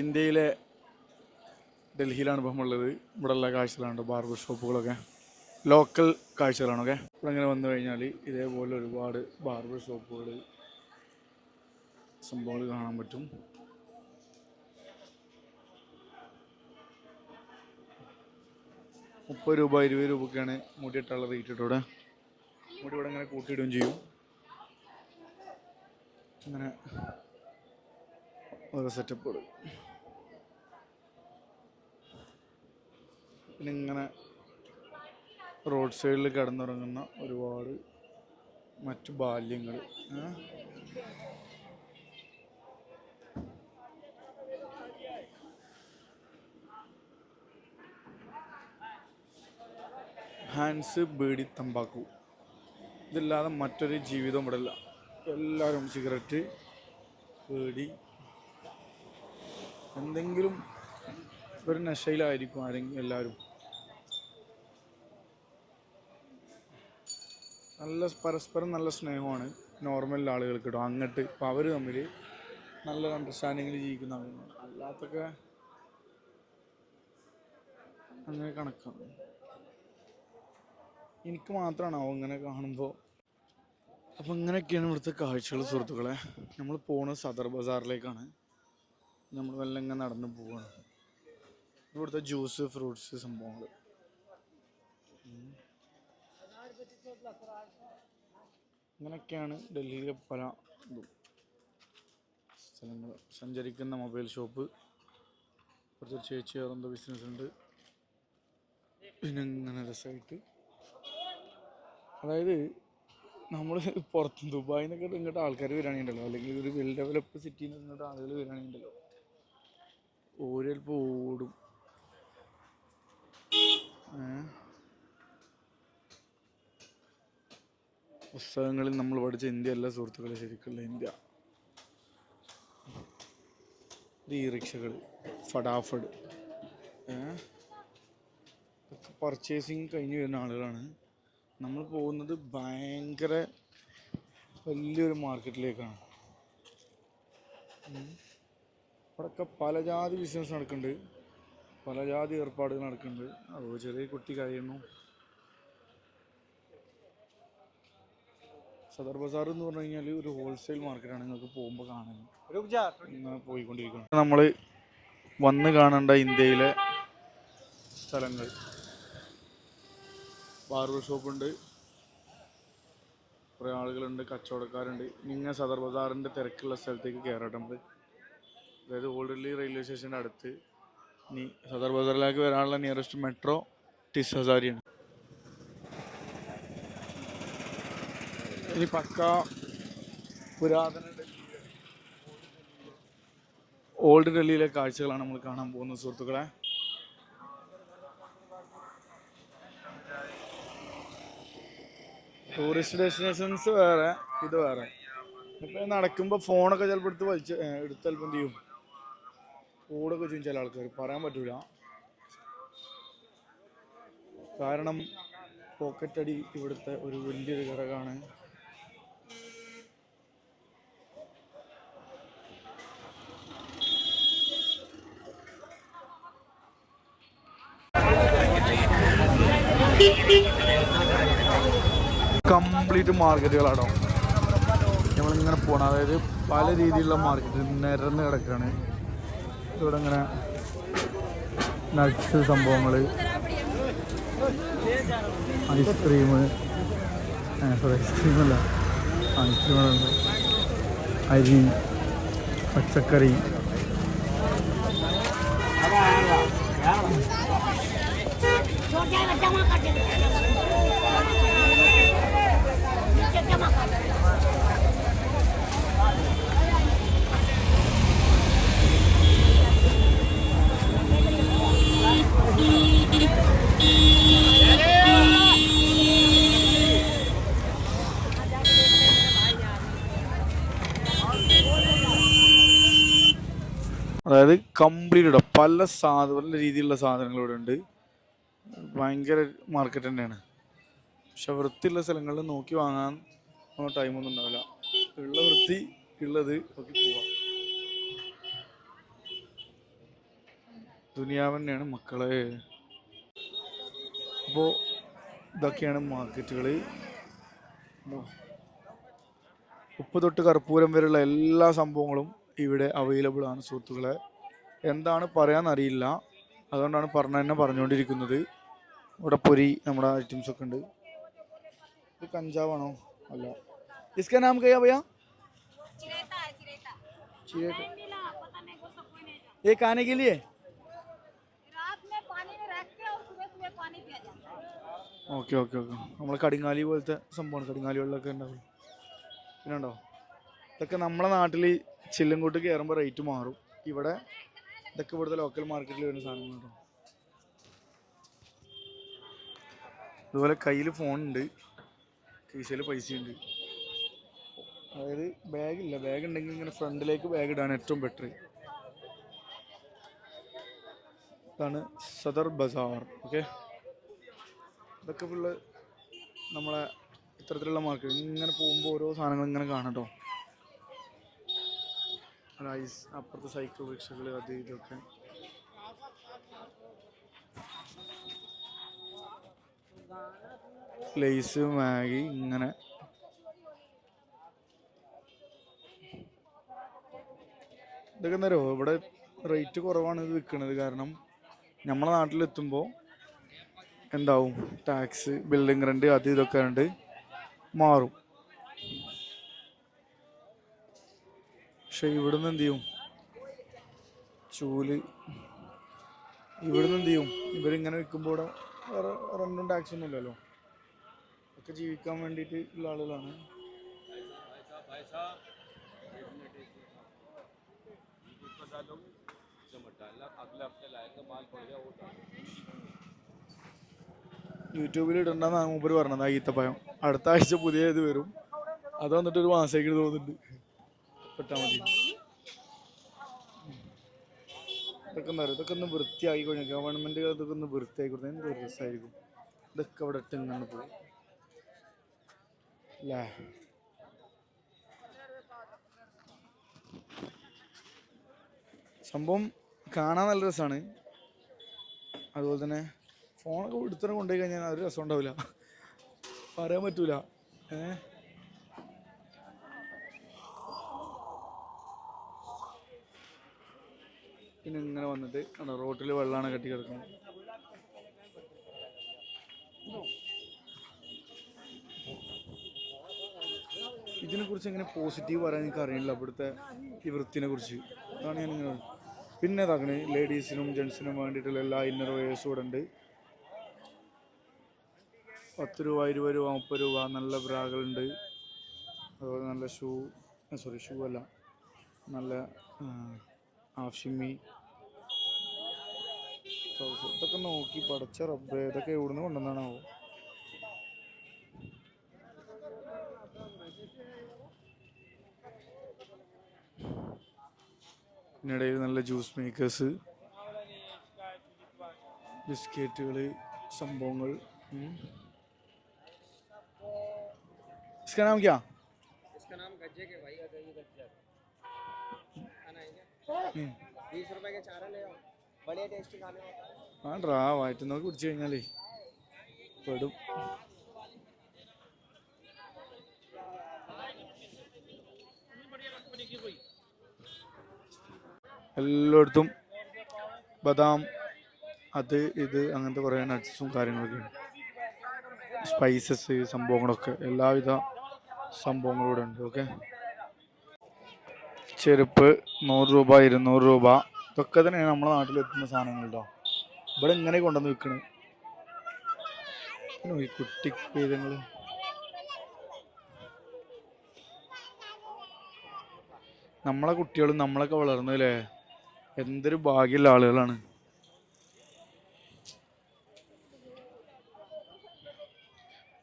ഇന്ത്യയിലെ ഡൽഹിയിലാണ് ഇപ്പം ഉള്ളത് ഇവിടെയുള്ള കാഴ്ചകളാണ് ബാർബർ ഷോപ്പുകളൊക്കെ. ലോക്കൽ കാഴ്ചകളാണൊക്കെ. ഇവിടെ ഇങ്ങനെ വന്നു കഴിഞ്ഞാൽ ഇതേപോലെ ഒരുപാട് ബാർബർ ഷോപ്പുകൾ സംഭവങ്ങൾ കാണാൻ പറ്റും. മുപ്പത് രൂപ ഇരുപത് രൂപയ്ക്കാണ് മുടി ഇട്ടുള്ള റേറ്റ് കേട്ടോ ഇവിടെ. മുടി ഇവിടെ ഇങ്ങനെ കൂട്ടിയിടുകയും ചെയ്യും. അങ്ങനെ ഓരോ സെറ്റപ്പുകൾ പിന്നെ ഇങ്ങനെ റോഡ് സൈഡിൽ കിടന്നുറങ്ങുന്ന ഒരുപാട് മറ്റു ബാല്യങ്ങൾ ഹാൻസ് ബീഡി തമ്പാക്കു. ഇതില്ലാതെ മറ്റൊരു ജീവിതം ഇവിടെ ഇല്ല എല്ലാവരും സിഗരറ്റ് ബീഡി എന്തെങ്കിലും ഒരു നശയിലായിരിക്കും ആരെങ്കിലും എല്ലാവരും. നല്ല പരസ്പരം നല്ല സ്നേഹമാണ് നോർമൽ ആളുകൾക്ക് കേട്ടോ അങ്ങോട്ട് ഇപ്പം അവർ തമ്മിൽ നല്ല അണ്ടർസ്റ്റാൻഡിങ്ങിൽ ജീവിക്കുന്ന ആളുകളാണ്. അല്ലാത്തൊക്കെ അങ്ങനെ കണക്കാണ് എനിക്ക് മാത്രമാണോ ഇങ്ങനെ കാണുമ്പോൾ അപ്പം ഇങ്ങനെയൊക്കെയാണ് ഇവിടുത്തെ കാഴ്ചകൾ സുഹൃത്തുക്കളെ. നമ്മൾ പോണ സദർ ബസാറിലേക്കാണ്. നമ്മൾ വെള്ളം നടന്നു പോവാണ്. ഇവിടുത്തെ ജ്യൂസ് ഫ്രൂട്ട്സ് സംഭവങ്ങൾ ഇങ്ങനെയൊക്കെയാണ് ഡൽഹിയിലെ പല ഇതും. സ്ഥലങ്ങൾ സഞ്ചരിക്കുന്ന മൊബൈൽ ഷോപ്പ്. ഇവിടുത്തെ ചേച്ചി വേറെന്തോ ബിസിനസ് ഉണ്ട്. പിന്നെ ഇങ്ങനെ രസമായിട്ട് അതായത് നമ്മൾ പുറത്ത് ദുബായിൽ നിന്നൊക്കെ ഇങ്ങോട്ട് ആൾക്കാർ വരികയാണെങ്കിലോ അല്ലെങ്കിൽ ഒരു വെൽ ഡെവലപ്പ് സിറ്റിയിൽ നിന്ന് ഇങ്ങോട്ട് ആളുകൾ വരികയാണെങ്കിലോ ഓര് ചിലപ്പോൾ? പുസ്തകങ്ങളിൽ നമ്മൾ പഠിച്ച ഇന്ത്യ അല്ല സുഹൃത്തുക്കളെ ശരിക്കുള്ള ഇന്ത്യ. ഈ റിക്ഷകൾ ഫടാഫഡ് പർച്ചേസിങ് കഴിഞ്ഞ് വരുന്ന ആളുകളാണ്. നമ്മൾ പോകുന്നത് ഭയങ്കര വലിയൊരു മാർക്കറ്റിലേക്കാണ്. ഇവിടെയൊക്കെ പല ജാതി ബിസിനസ് നടക്കുന്നുണ്ട് പല ജാതി ഏർപ്പാടുകൾ നടക്കുന്നുണ്ട് അതോ ചെറിയ കുട്ടി കഴിയുന്നു സദർ ബസാർ എന്ന് പറഞ്ഞു കഴിഞ്ഞാൽ ഒരു ഹോൾസെയിൽ മാർക്കറ്റാണ് നിങ്ങൾക്ക് പോകുമ്പോൾ കാണാൻ പോയിക്കൊണ്ടിരിക്കുന്നത് നമ്മൾ വന്ന് കാണേണ്ട ഇന്ത്യയിലെ സ്ഥലങ്ങൾ. ബാർബർ ഷോപ്പുണ്ട് കുറേ ആളുകളുണ്ട് കച്ചവടക്കാരുണ്ട്. നിങ്ങൾ സദർ ബസാറിന്റെ തിരക്കുള്ള സ്ഥലത്തേക്ക് കയറട്ടെ അതായത് ഓൾഡ് ഡൽഹി റെയിൽവേ സ്റ്റേഷന്റെ അടുത്ത് ഇനി സദർ ബസാറിലേക്ക് വരാനുള്ള നിയറസ്റ്റ് മെട്രോ ടിസ് ഹസാരിയാണ്. ഇനി പക്ക പുരാതന ഓൾഡ് ഡൽഹിയിലെ കാഴ്ചകളാണ് നമ്മൾ കാണാൻ പോകുന്നത് സുഹൃത്തുക്കളെ. ടൂറിസ്റ്റ് ഡെസ്റ്റിനേഷൻസ് വേറെ ഇത് വേറെ. ഇപ്പം നടക്കുമ്പോൾ ഫോണൊക്കെ ചിലപ്പോൾ എടുത്ത് വലിച്ച് എടുത്ത് ചെയ്യും? ഓടൊക്കെ ചെയ്യും ചില ആൾക്കാർ പറയാൻ പറ്റൂല. കാരണം പോക്കറ്റ് അടി ഇവിടുത്തെ ഒരു വലിയൊരു ഘടകമാണ് കംപ്ലീറ്റ് മാർക്കറ്റുകളാണോ നമ്മളിങ്ങനെ പോകണം അതായത് പല രീതിയിലുള്ള മാർക്കറ്റ് നിരന്ന് കിടക്കുകയാണ് ഇവിടെ ഇങ്ങനെ നട്ട്സ് സംഭവങ്ങൾ ഐസ്ക്രീം സോറി ഐസ്ക്രീം അല്ല ഐസ്ക്രീമുകളുണ്ട് അരി പച്ചക്കറി അതായത് കംപ്ലീറ്റ് ഇടാം. പല സാധ പല രീതിയിലുള്ള സാധനങ്ങൾ ഇവിടെ ഉണ്ട്. ഭയങ്കര മാർക്കറ്റ് തന്നെയാണ്. പക്ഷെ വൃത്തിയുള്ള സ്ഥലങ്ങളിൽ നോക്കി വാങ്ങാൻ ടൈമൊന്നും ഉണ്ടാവില്ല. ഉള്ള വൃത്തി ഉള്ളത് നോക്കി പോവാം. ദുനിയാവ് തന്നെയാണ് മക്കളെ. അപ്പോൾ ഇതൊക്കെയാണ് മാർക്കറ്റുകൾ ഉപ്പ് തൊട്ട് കർപ്പൂരം വരെയുള്ള എല്ലാ സംഭവങ്ങളും ഇവിടെ അവൈലബിൾ ആണ് സുഹൃത്തുക്കളെ. എന്താണ് പറയാന്നറിയില്ല അതുകൊണ്ടാണ് പറഞ്ഞ തന്നെ പറഞ്ഞുകൊണ്ടിരിക്കുന്നത് ഇവിടെ പൊരി നമ്മുടെ ഐറ്റംസ് ഒക്കെ ഉണ്ട് ഇത് കഞ്ചാവാണോ അല്ല ഇസ്കാ നാം കയാ ഭയ്യ चिरेता है चिरेता चिरेता। नहीं मिला पता नहीं को तो कोई नहीं जानता। ये खाने के लिए रात में पानी में रख के और सुबह सुबह पानी पिया जाता है ഓക്കെ ഓക്കെ ഓക്കെ നമ്മൾ കടിങ്ങാലി പോലത്തെ സംഭവമാണ് കടിങ്ങാലി വെള്ളമൊക്കെ ഉണ്ടാവും പിന്നെ ഉണ്ടോ ഇതൊക്കെ നമ്മളെ നാട്ടിൽ ചില്ലങ്കോട്ട് കയറുമ്പോൾ റേറ്റ് മാറും ഇവിടെ ഇതൊക്കെ ഇവിടുത്തെ ലോക്കൽ മാർക്കറ്റിൽ വരുന്ന സാധനങ്ങളുണ്ടോ അതുപോലെ കയ്യിൽ ഫോണുണ്ട് കീശയിൽ പൈസ ഉണ്ട്. അതായത് ബാഗില്ല ബാഗ് ഉണ്ടെങ്കിൽ ഇങ്ങനെ ഫ്രണ്ടിലേക്ക് ബാഗ് ഇടാൻ ഏറ്റവും ബെറ്റർ ഇതാണ് സദർ ബസാർ ഓക്കെ ഇതൊക്കെ ഫുള്ള് നമ്മളെ ഇത്തരത്തിലുള്ള മാർക്കറ്റ് ഇങ്ങനെ പോകുമ്പോൾ ഓരോ സാധനങ്ങൾ ഇങ്ങനെ കാണട്ടോ റൈസ് അപ്പുറത്തെ സൈക്കിൾ റിക്ഷകൾ അത് ഇതൊക്കെ. ലേസ് മാഗി ഇങ്ങനെ. ഇതൊക്കെ എന്താ ഇവിടെ റേറ്റ് കുറവാണ് ഇത് വിൽക്കുന്നത് കാരണം നമ്മളെ നാട്ടിലെത്തുമ്പോൾ എന്താവും? ടാക്സ് ബിൽഡിംഗ് റെന്റ് അത് ഇതൊക്കെ ഉണ്ട് മാറും. പക്ഷെ ഇവിടുന്ന് എന്ത് ചെയ്യും? ചൂൽ. ഇവിടുന്ന് എന്ത് ചെയ്യും? ഇവരിങ്ങനെ വിൽക്കുമ്പോൾ ഇവിടെ വേറെ റെന്റും ടാക്സ് ഒന്നും ഇല്ലല്ലോ. ഒക്കെ ജീവിക്കാൻ വേണ്ടിയിട്ട് ഉള്ള ആളുകളാണ്. യൂട്യൂബിൽ ഇടണ്ടെന്നാണ് മൂപ്പര് പറഞ്ഞത് ആ ഈത്തപ്പഴം. അടുത്ത ആഴ്ച പുതിയ ഇത് വരും. അത് വന്നിട്ട് ഒരു മാസത്തേക്ക് തോന്നുന്നുണ്ട് പെട്ടാ മതി. ഇതൊക്കെ എന്താ പറയുക ഇതൊക്കെ ഒന്ന് വൃത്തിയാക്കി കഴിഞ്ഞാൽ ഗവൺമെന്റ് ഇതൊക്കെ ഒന്ന് വൃത്തിയാക്കി കൊടുത്താൽ എന്ത് രസമായിരിക്കും ഇതൊക്കെ അവിടെ ഇട്ട് ഇങ്ങനെ പോകും അല്ലേ സംഭവം കാണാൻ നല്ല രസമാണ് അതുപോലെ തന്നെ ഫോണൊക്കെ എടുത്തിട്ട് കൊണ്ടുപോയി കഴിഞ്ഞാൽ ഒരു രസം ഉണ്ടാവില്ല. പറയാൻ പറ്റൂല. ഏ? പിന്നെ ഇങ്ങനെ വന്നിട്ട് കണ്ടോ റോട്ടിൽ വെള്ളമാണ് കെട്ടി കിടക്കുന്നത് ഇതിനെ കുറിച്ച് എങ്ങനെ പോസിറ്റീവ് പറയാൻ എനിക്ക് അറിയില്ല ഇവിടുത്തെ ഈ വൃത്തിനെ കുറിച്ച് അതാണ് ഞാൻ ഇങ്ങനെ പിന്നെ ഇതാക്കണേ ലേഡീസിനും ജെൻസിനും വേണ്ടിയിട്ടുള്ള എല്ലാ ഇന്നർ വെയേഴ്സും ഇവിടെ ഉണ്ട്. പത്ത് രൂപ ഇരുപത് രൂപ മുപ്പത് രൂപ നല്ല ബ്രാകളുണ്ട് അതുപോലെ നല്ല ഷൂ സോറി ഷൂ അല്ല നല്ല ഹാഫ് ഷിമ്മി ട്രൗസർ ഇതൊക്കെ നോക്കി പടച്ച റബ്ബേ ഇതൊക്കെ എവിടുന്ന് കൊണ്ടുവന്നാണാവോ ഇതിനിടയിൽ നല്ല ജ്യൂസ് മേക്കേഴ്സ് ബിസ്ക്കറ്റുകൾ സംഭവങ്ങൾ ഉം. इसका नाम क्या इसका नाम गज्जे के भाई अगर ये बीस रुपए के चारा ले आओ बढ़िया टेस्टी खाने होता है വേണ്ടാ വയറ്റ് നോക്കി കുടിച്ചു കഴിഞ്ഞാലേ പെടും എല്ലായിടത്തും ബദാം അത് ഇത് അങ്ങനത്തെ കുറേ നട്ട്സും കാര്യങ്ങളൊക്കെയാണ് സ്പൈസസ് സംഭവങ്ങളൊക്കെ എല്ലാവിധ സംഭവങ്ങളും ഇവിടെ ഉണ്ട് ഓക്കെ ചെരുപ്പ് നൂറ് രൂപ ഇരുന്നൂറ് രൂപ. ഇതൊക്കെ തന്നെയാണ് നമ്മുടെ നാട്ടിലെത്തുന്ന സാധനങ്ങൾ കേട്ടോ ഇവിടെ ഇങ്ങനെ കൊണ്ടുവന്ന് വിൽക്കണ്. ഈ കുട്ടി പീതങ്ങൾ നമ്മളെ കുട്ടികളും നമ്മളൊക്കെ വളർന്നല്ലേ? എന്തൊരു ഭാഗ്യമുള്ള ആളുകളാണ്.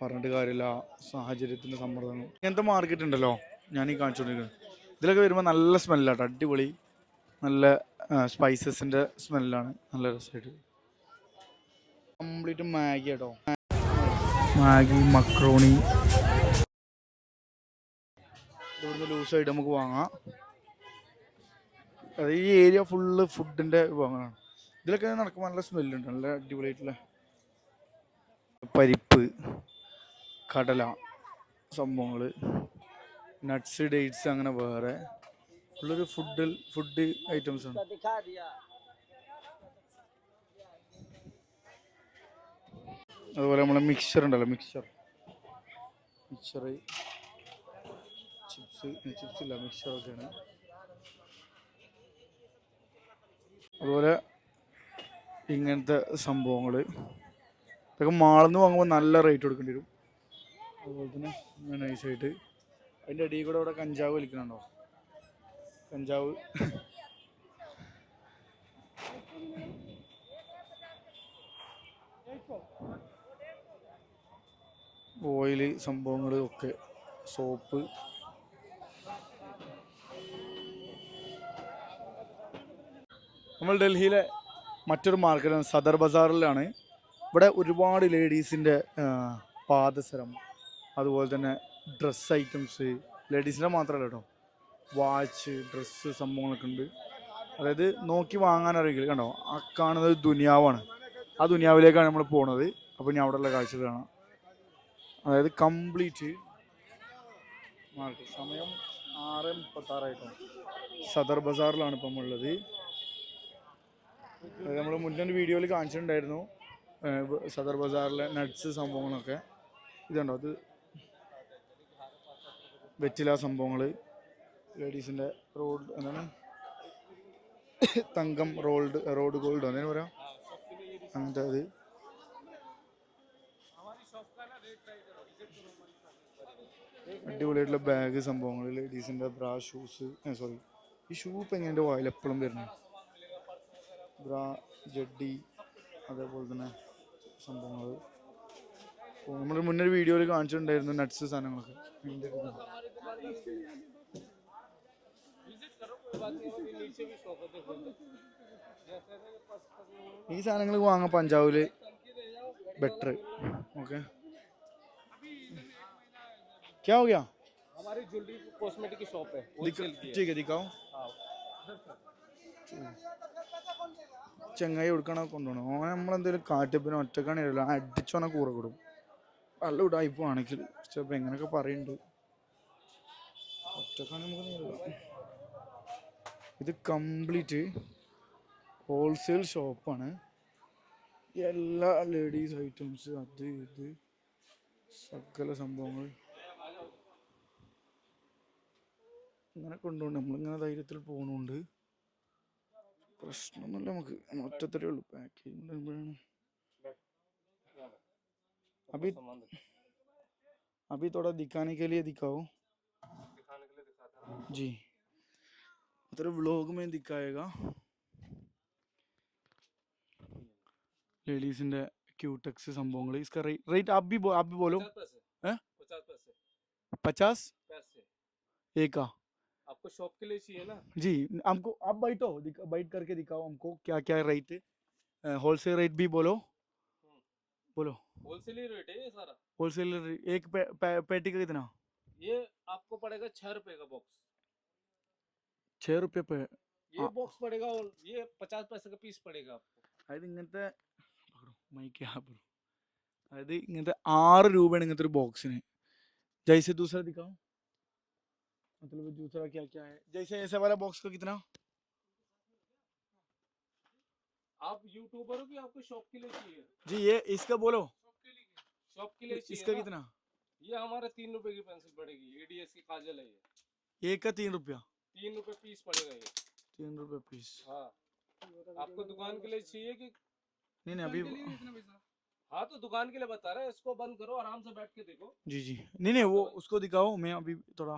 പറഞ്ഞിട്ട് കാര്യമില്ല. സാഹചര്യത്തിന്റെ സമ്മർദ്ദങ്ങൾ ഇങ്ങനത്തെ മാർക്കറ്റ് ഉണ്ടല്ലോ. ഞാൻ ഈ കാണിച്ചുകൊണ്ടിരിക്കുന്നത് ഇതിലൊക്കെ വരുമ്പോൾ നല്ല സ്മെല്ലാട്ടോ അടിപൊളി. നല്ല സ്പൈസസിന്റെ സ്മെല്ലാണ് നല്ല രസമായിട്ട് കംപ്ലീറ്റ് മാഗി കേട്ടോ മാഗി മക്രോണി. ഇവിടുന്ന് ലൂസായിട്ട് നമുക്ക് വാങ്ങാം. അത് ഈ ഏരിയ ഫുള്ള് ഫുഡിന്റെ വിഭവങ്ങളാണ്. ഇതിലൊക്കെ നടക്കുമ്പോൾ നല്ല സ്മെല്ലുണ്ട് നല്ല അടിപൊളിയായിട്ടുള്ള പരിപ്പ് കടല സംഭവങ്ങൾ നട്ട്സ് ഡേറ്റ്സ് അങ്ങനെ വേറെ. ഉള്ളൊരു ഫുഡിൽ ഫുഡ് ഐറ്റംസ് ആണ്. അതുപോലെ നമ്മളെ മിക്സ്ചർ ഉണ്ടല്ലോ മിക്സ്ചർ മിക്സ്ചർ ചിപ്സ് ചിപ്സ് ഇല്ല മിക്സ്ചറൊക്കെയാണ് അതുപോലെ ഇങ്ങനത്തെ സംഭവങ്ങൾ ഇതൊക്കെ മാളിൽ നിന്ന് വാങ്ങുമ്പോൾ നല്ല റേറ്റ് കൊടുക്കേണ്ടി വരും. അതുപോലെ തന്നെ നൈസായിട്ട് അതിന്റെ അടിയിൽ കൂടെ ഇവിടെ കഞ്ചാവ് വലിക്കണുണ്ടോ കഞ്ചാവ്. ഓയിൽ സംഭവങ്ങൾ ഒക്കെ സോപ്പ്. നമ്മൾ ഡൽഹിയിലെ മറ്റൊരു മാർക്കറ്റാണ് സദർ ബസാറിലാണ്. ഇവിടെ ഒരുപാട് ലേഡീസിന്റെ പാദസരം അതുപോലെ തന്നെ ഡ്രസ്സ് ഐറ്റംസ് ലേഡീസിന്റെ മാത്രമല്ല കേട്ടോ. വാച്ച് ഡ്രസ്സ് സംഭവങ്ങളൊക്കെ ഉണ്ട്. അതായത് നോക്കി വാങ്ങാൻ അറിയില്ല. കണ്ടോ? ആ കാണുന്നത് ദുനിയാവാണ്. ആ ദുനിയാവിലേക്കാണ് നമ്മൾ പോണത്. അപ്പോൾ ഞാൻ അവിടെയുള്ള കാഴ്ചകൾ കാണാം. അതായത് കംപ്ലീറ്റ് സമയം ആറ് മുപ്പത്താറായിട്ടാണ് സദർ ബസാറിലാണ് ഇപ്പം ഉള്ളത്. നമ്മൾ മുന്നേ വീഡിയോയിൽ കാണിച്ചിട്ടുണ്ടായിരുന്നു. സദർ ബസാറിലെ നട്ട്സ് സംഭവങ്ങളൊക്കെ. ഇതുണ്ടോ? അത് വെറ്റില സംഭവങ്ങൾ ലേഡീസിന്റെ റോഡ് എന്താണ്? തങ്കം റോൾഡ് റോഡ് ഗോൾഡ് അങ്ങനെ പറയാം. അങ്ങനത്തെ അത് അടിപൊളിയായിട്ടുള്ള ബാഗ് സംഭവങ്ങൾ ലേഡീസിന്റെ ബ്രാ ഷൂസ് സോറി ഈ ഷൂ ഇപ്പം എങ്ങനെ വായിൽ എപ്പോഴും വരുന്നത്? ബ്രാ ജഡ്ഡി അതേപോലെ തന്നെ സംഭവങ്ങൾ നമ്മൾ മുന്നൊരു വീഡിയോയിൽ കാണിച്ചിട്ടുണ്ടായിരുന്നു നട്ട്സ് സാധനങ്ങളൊക്കെ. ഈ സാധനങ്ങൾ വാങ്ങാൻ പഞ്ചാബിൽ ബെറ്റർ ഓക്കെ क्या हो गया हमारी ज्वेलरी कॉस्मेटिक की शॉप है दिख- होलसेल की है ठीक है दिखाओ ചെങ്ങായി കൊടുക്കണ കൊണ്ടുപോകണം ഓനെ നമ്മളെന്തെങ്കിലും കാറ്റപ്പിന് ഒറ്റക്കാണില്ല അടിച്ചോനെ കൂറ കൊടുക്കും നല്ല ഉടായ്പ ആണെങ്കിൽ ചിലപ്പോൾ എങ്ങനെയൊക്കെ പറയുന്നുണ്ട് ഒറ്റക്കാണ് നമുക്ക് നേരിടാം ഇത് കംപ്ലീറ്റ് ഹോൾസെയിൽ ഷോപ്പാണ് എല്ലാ ലേഡീസ് ഐറ്റംസ് അത് ഇത് സകല സംഭവങ്ങൾ ഇങ്ങനെ കൊണ്ടുപോകണം നമ്മളിങ്ങനെ ധൈര്യത്തിൽ പോകണുണ്ട് പ്രശ്നമൊന്നുമില്ല നമുക്ക് ഒറ്റത്തരേ ഉള്ളൂ പാക്കേജിങ് अभी अभी थोड़ा दिखाने के लिए दिखाओ जी। मतलब व्लॉग में दिखाएगा। ലേഡീസിന്റെ ക്യൂടെക്സ് സംഭവങ്ങൾ इसका റേറ്റ് आप भी बो, आप भी बोलो। हैं? 50 एक का आपको शॉप के लिए चाहिए ना? जी हमको आप बैठो बैठ करके दिखाओ हमको क्या क्या रेट है। होलसेल रेट भी बोलो। हम्म। बोलो। होलसेल रेट है ये सारा। होलसेल एक पे, पे, पेटी का कितना? ये आपको पड़ेगा छह रुपए का बॉक्स छः रुपये पे ये हाँ। बॉक्स पड़ेगा और ये पचास पैसे का पीस पड़ेगा आपको അതായത് ഇങ്ങനത്തെ മൈക്ക് ബ്രോ അതായത് ഇങ്ങനത്തെ ആറ് രൂപയാണ് ഇങ്ങനത്തെ ഒരു ബോക്സിന് ജൈസെ दूसरा दिखाओ मतलब दूसरा क्या क्या है जैसे ऐसे वाला बॉक्स का कितना आप यूट्यूबर हो कि आपको शॉप के लिए चाहिए जी ये इसका बोलो शॉप के लिए शॉप के लिए चाहिए इसका ना? कितना ये हमारा तीन रुपए की पेंसिल पड़ेगी एडीएस की काजल है ये। एक का तीन रुपया? तीन रुपए पीस पड़ेगा ये। तीन रुपए पीस। हाँ। आपको दुकान के लिए चाहिए कि नहीं नहीं अभी हाँ तो दुकान के लिए बता रहा है इसको बंद करो आराम से बैठ के देखो। जी जी। नहीं नहीं वो उसको दिखाओ मैं अभी थोड़ा